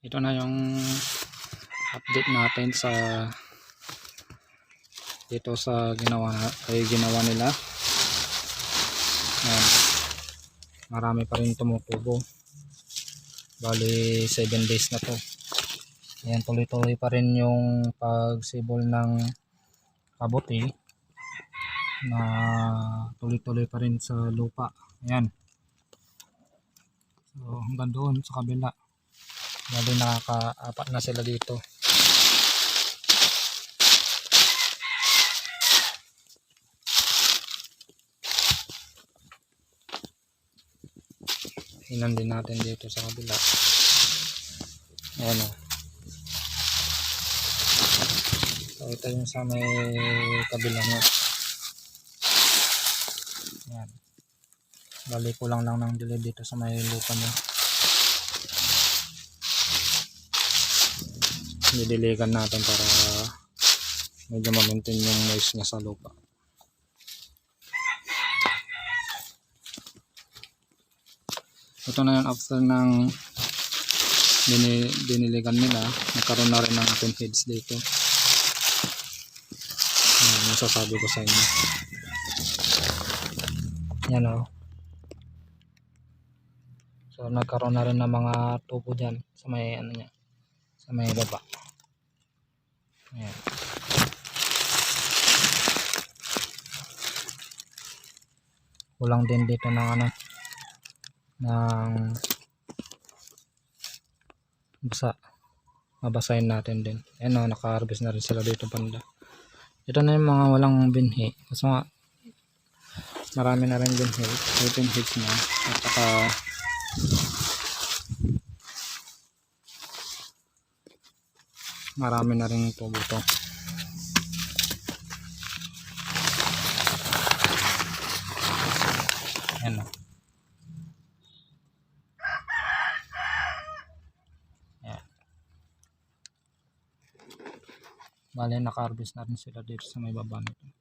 ito na yung update natin sa dito sa ginawa na, ay ginawa nila Ayan. marami pa rin tumutubo bali 7 days na to Ayan, tuloy-tuloy pa rin yung pagsibol ng kabuti na tuloy-tuloy pa rin sa lupa. Ayan. So, hanggang doon sa kabila. Bali nakaka-apat na sila dito. Hinan din natin dito sa kabila. Ayan o. So, ito yung sa may kabila nyo. Ayan. Bali kulang lang ng delay dito sa may lupa nyo. Didiligan natin para medyo ma-maintain yung moist niya sa lupa. Ito na yun after ng dini, diniligan nila. Nagkaroon na rin ng ating heads dito. Yan, masasabi ko sa inyo. Yan o. So nagkaroon na rin ng mga tubo dyan sa may ano niya. Sa may baba. Ayan. Kulang din dito ng ano ng basa. Mabasahin natin din. Ayan o, naka-harvest na rin sila dito banda. Ito na yung mga walang binhi. Kasi nga, marami na rin binhi. Hits na. At saka, marami na rin tubo to. Ayan o. Ayan. Bale, naka-harvest na rin sila dito sa may baba nito.